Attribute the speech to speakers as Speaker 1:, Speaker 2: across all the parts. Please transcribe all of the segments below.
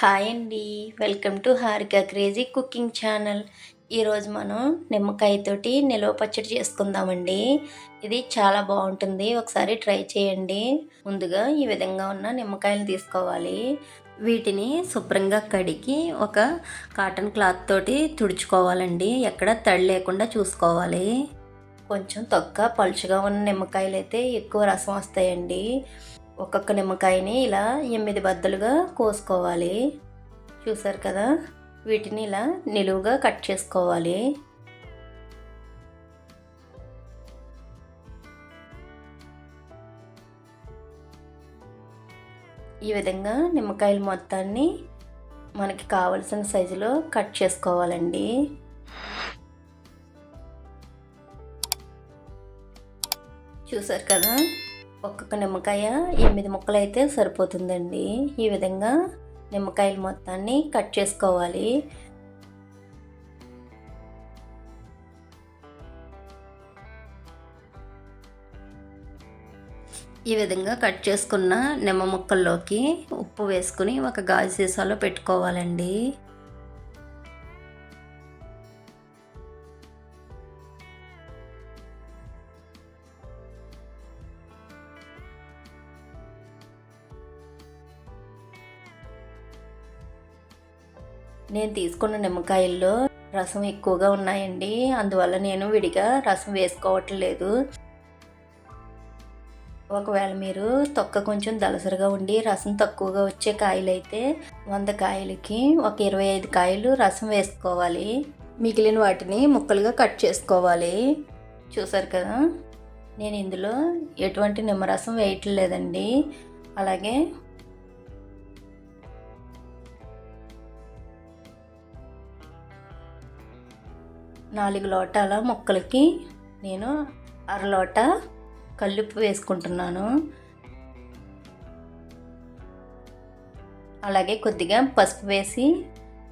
Speaker 1: Hi అండి. Welcome to Harika crazy cooking channel. ఈరోజు మనం నిమ్మకాయతోటి నిలువ పచ్చడి చేసుకుందామండి. ఇది చాలా బాగుంటుంది. ఒకసారి ట్రై చేయండి. ముందుగా ఈ విధంగా ఉన్న నిమ్మకాయలు తీసుకోవాలి. వీటిని శుభ్రంగా కడిగి ఒక కాటన్ క్లాత్ తోటి తుడుచుకోవాలండి. ఎక్కడ తడి లేకుండా చూసుకోవాలి. కొంచెం తొక్క పలుచుగా ఉన్న నిమ్మకాయలు అయితే ఎక్కువ రసం వస్తాయండి. ఒక్కొక్క నిమ్మకాయని ఇలా ఎనిమిది బద్దలుగా కోసుకోవాలి. చూసారు కదా? వీటిని ఇలా నిలువుగా కట్ చేసుకోవాలి. ఈ విధంగా నిమ్మకాయలు మొత్తాన్ని మనకి కావలసిన సైజులో కట్ చేసుకోవాలండి. చూసారు కదా? ఒక్కొక్క నిమ్మకాయ ఎనిమిది ముక్కలు అయితే సరిపోతుందండి. ఈ విధంగా నిమ్మకాయలు మొత్తాన్ని కట్ చేసుకోవాలి. ఈ విధంగా కట్ చేసుకున్న నిమ్మ ముక్కల్లోకి ఉప్పు వేసుకుని ఒక గాజు సీసాలో పెట్టుకోవాలండి. నేను తీసుకున్న నిమ్మకాయల్లో రసం ఎక్కువగా ఉన్నాయండి. అందువల్ల నేను విడిగా రసం వేసుకోవట్లేదు. ఒకవేళ మీరు తొక్క కొంచెం దలసరిగా ఉండి రసం తక్కువగా వచ్చే కాయలు అయితే వంద కాయలకి ఒక ఇరవై ఐదు కాయలు రసం వేసుకోవాలి. మిగిలిన వాటిని ముక్కలుగా కట్ చేసుకోవాలి. చూసారు కదా? నేను ఇందులో ఎటువంటి నిమ్మరసం వేయట్లేదండి. అలాగే నాలుగు లోటాల ముక్కలకి నేను అర లోట కల్లుప్పు వేసుకుంటున్నాను. అలాగే కొద్దిగా పసుపు వేసి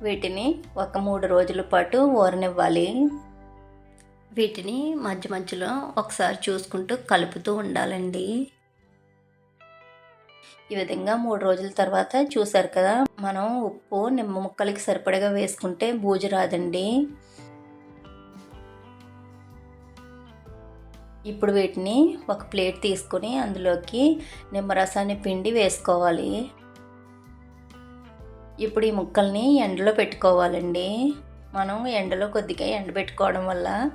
Speaker 1: వీటిని ఒక మూడు రోజుల పాటు ఊరనివ్వాలి వీటిని మధ్య మధ్యలో ఒకసారి చూసుకుంటూ కలుపుతూ ఉండాలండి. ఈ విధంగా మూడు రోజుల తర్వాత చూసారు కదా మనం ఉప్పు నిమ్మ ముక్కలకి సరిపడగా వేసుకుంటే బూజు రాదండి. ఇప్పుడు వీటిని ఒక ప్లేట్ తీసుకొని అందులోకి నిమ్మరసాన్ని పిండి వేసుకోవాలి. ఇప్పుడు ఈ ముక్కల్ని ఎండలో పెట్టుకోవాలండి. మనం ఎండలో కొద్దిగా ఎండ పెట్టుకోవడం వల్ల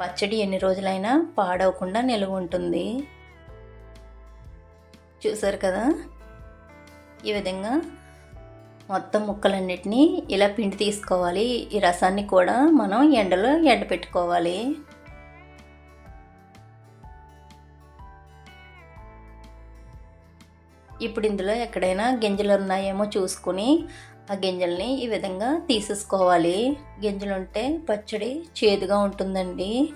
Speaker 1: పచ్చడి ఎన్ని రోజులైనా పాడవకుండా నిలువ ఉంటుంది. చూసారు కదా? ఈ విధంగా మొత్తం ముక్కలన్నిటినీ ఇలా పిండి తీసుకోవాలి. ఈ రసాన్ని కూడా మనం ఎండలో ఎండ ఇప్పుడు ఇందులో ఎక్కడైనా గింజలు ఉన్నాయేమో చూసుకుని ఆ గింజల్ని ఈ విధంగా తీసేసుకోవాలి. గింజలు ఉంటే పచ్చడి చేదుగా ఉంటుందండి.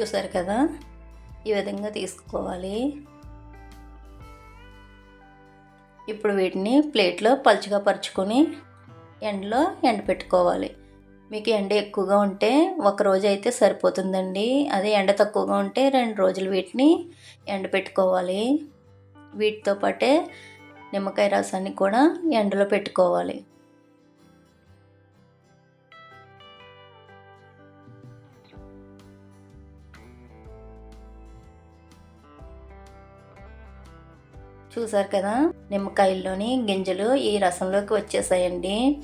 Speaker 1: చూసారు కదా? ఈ విధంగా తీసుకోవాలి. ఇప్పుడు వీటిని ప్లేట్లో పలుచగా పరుచుకొని ఎండలో ఎండ పెట్టుకోవాలి మీకు ఎండ ఎక్కువగా ఉంటే ఒక రోజు అయితే సరిపోతుందండి. అదే ఎండ తక్కువగా ఉంటే రెండు రోజులు వీటిని ఎండ పెట్టుకోవాలి. వీటితో పాటే నిమ్మకాయ రసాన్ని కూడా ఎండలో పెట్టుకోవాలి. చూసారు కదా? నిమ్మకాయల్లోని గింజలు ఈ రసంలోకి వచ్చేసాయండి.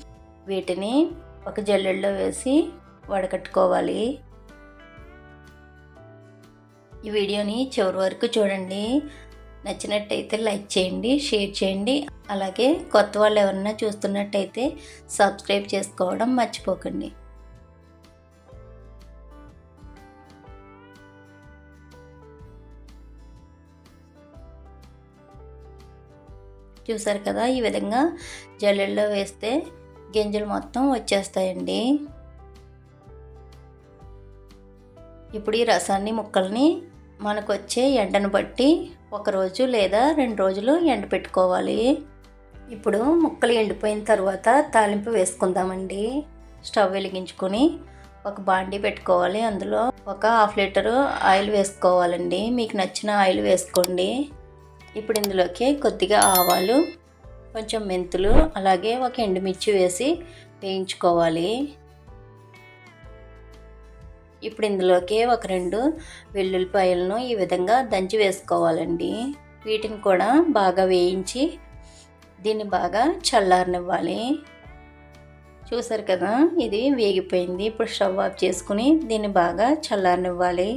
Speaker 1: వీటిని ఒక జల్లెడలో వేసి వడకట్టుకోవాలి. ఈ వీడియోని చివరి వరకు చూడండి. నచ్చినట్టయితే లైక్ చేయండి షేర్ చేయండి. అలాగే కొత్త వాళ్ళు ఎవరన్నా చూస్తున్నట్టయితే సబ్స్క్రైబ్ చేసుకోవడం మర్చిపోకండి. చూసారు కదా ఈ విధంగా జల్లెల్లో వేస్తే గింజలు మొత్తం వచ్చేస్తాయండి. ఇప్పుడు ఈ రసాన్ని ముక్కల్ని మనకు వచ్చే ఎండను బట్టి ఒక రోజు లేదా రెండు రోజులు ఎండ పెట్టుకోవాలి. ఇప్పుడు ముక్కలు ఎండిపోయిన తర్వాత తాలింపు వేసుకుందామండి. స్టవ్ వెలిగించుకొని ఒక బాండీ పెట్టుకోవాలి. అందులో ఒక హాఫ్ లీటరు ఆయిల్ వేసుకోవాలండి. మీకు నచ్చిన ఆయిల్ వేసుకోండి. ఇప్పుడు ఇందులోకి కొద్దిగా ఆవాలు కొంచెం మెంతులు అలాగే ఒక ఎండుమిర్చి వేసి వేయించుకోవాలి. ఇప్పుడు ఇందులోకి ఒక రెండు వెల్లుల్లిపాయలను ఈ విధంగా దంచి వేసుకోవాలండి. వీటిని కూడా బాగా వేయించి దీన్ని బాగా చల్లారనివ్వాలి. చూసారు కదా ఇది వేగిపోయింది. ఇప్పుడు స్టవ్ ఆఫ్ చేసుకుని దీన్ని బాగా చల్లారనివ్వాలి.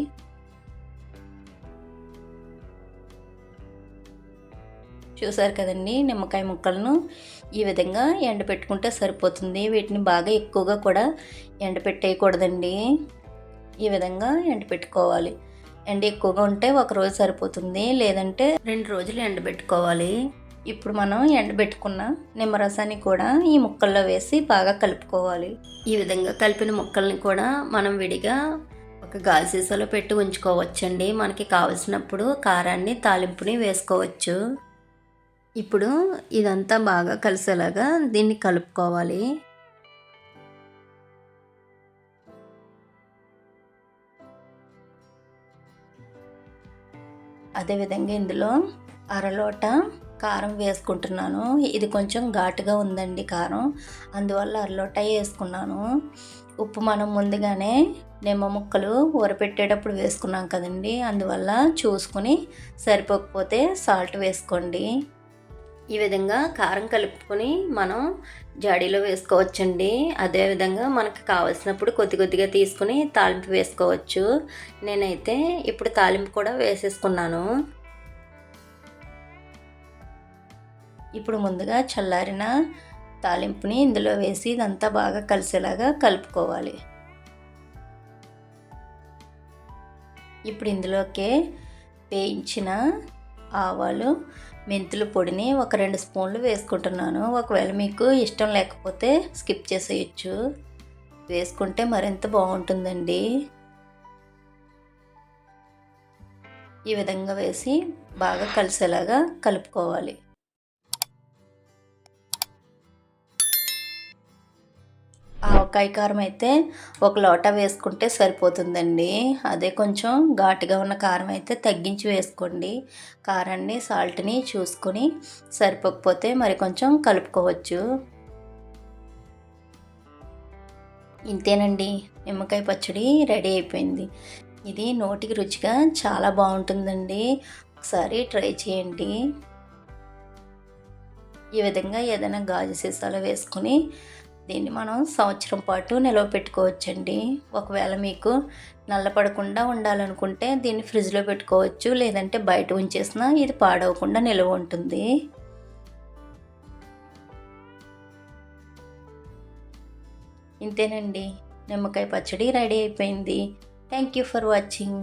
Speaker 1: చూసారు కదండి నిమ్మకాయ ముక్కలను ఈ విధంగా ఎండపెట్టుకుంటే సరిపోతుంది. వీటిని బాగా ఎక్కువగా కూడా ఎండపెట్టేయకూడదండి. ఈ విధంగా ఎండపెట్టుకోవాలి. ఎండ ఎక్కువగా ఉంటే ఒక రోజు సరిపోతుంది లేదంటే రెండు రోజులు ఎండబెట్టుకోవాలి. ఇప్పుడు మనం ఎండబెట్టుకున్న నిమ్మరసాన్ని కూడా ఈ ముక్కల్లో వేసి బాగా కలుపుకోవాలి. ఈ విధంగా కలిపిన ముక్కల్ని కూడా మనం విడిగా ఒక గాజు సీసాలో పెట్టి ఉంచుకోవచ్చండి. మనకి కావలసినప్పుడు కారాన్ని తాలింపుని వేసుకోవచ్చు. ఇప్పుడు ఇదంతా బాగా కలిసేలాగా దీన్ని కలుపుకోవాలి. అదేవిధంగా ఇందులో అరలోట కారం వేసుకుంటున్నాను. ఇది కొంచెం ఘాటుగా ఉందండి కారం. అందువల్ల అరలోట వేసుకున్నాను. ఉప్పు మనం ముందుగానే నిమ్మ ముక్కలు ఊరపెట్టేటప్పుడు వేసుకున్నాం కదండి. అందువల్ల చూసుకుని సరిపోకపోతే సాల్ట్ వేసుకోండి. ఈ విధంగా కారం కలుపుకొని మనం జాడీలో వేసుకోవచ్చండి. అదేవిధంగా మనకు కావలసినప్పుడు కొద్ది కొద్దిగా తీసుకుని తాలింపు వేసుకోవచ్చు. నేనైతే ఇప్పుడు తాలింపు కూడా వేసేసుకున్నాను. ఇప్పుడు ముందుగా చల్లారిన తాలింపుని ఇందులో వేసి ఇదంతా బాగా కలిసేలాగా కలుపుకోవాలి. ఇప్పుడు ఇందులోకే వేయించిన ఆవాలు మెంతుల పొడిని ఒక రెండు స్పూన్లు వేసుకుంటున్నాను. ఒకవేళ మీకు ఇష్టం లేకపోతే స్కిప్ చేసేయచ్చు. వేసుకుంటే మరింత బాగుంటుందండి. ఈ విధంగా వేసి బాగా కలిసేలాగా కలుపుకోవాలి. మిరపకాయ కారం అయితే ఒక లోటా వేసుకుంటే సరిపోతుందండి. అదే కొంచెం ఘాటుగా ఉన్న కారం అయితే తగ్గించి వేసుకోండి. కారాన్ని సాల్ట్ని చూసుకొని సరిపోకపోతే మరి కొంచెం కలుపుకోవచ్చు. ఇంతేనండి. నిమ్మకాయ పచ్చడి రెడీ అయిపోయింది. ఇది నోటికి రుచిగా చాలా బాగుంటుందండి. ఒకసారి ట్రై చేయండి. ఈ విధంగా ఏదైనా గాజు సీసాలో వేసుకొని దీన్ని మనం సంవత్సరం పాటు నిల్వ పెట్టుకోవచ్చండి. ఒకవేళ మీకు నల్లపడకుండా ఉండాలనుకుంటే దీన్ని ఫ్రిడ్జ్లో పెట్టుకోవచ్చు లేదంటే బయట ఉంచేసినా ఇది పాడవకుండా నిల్వ ఉంటుంది. ఇంతేనండి. నిమ్మకాయ పచ్చడి రెడీ అయిపోయింది. Thank you for watching.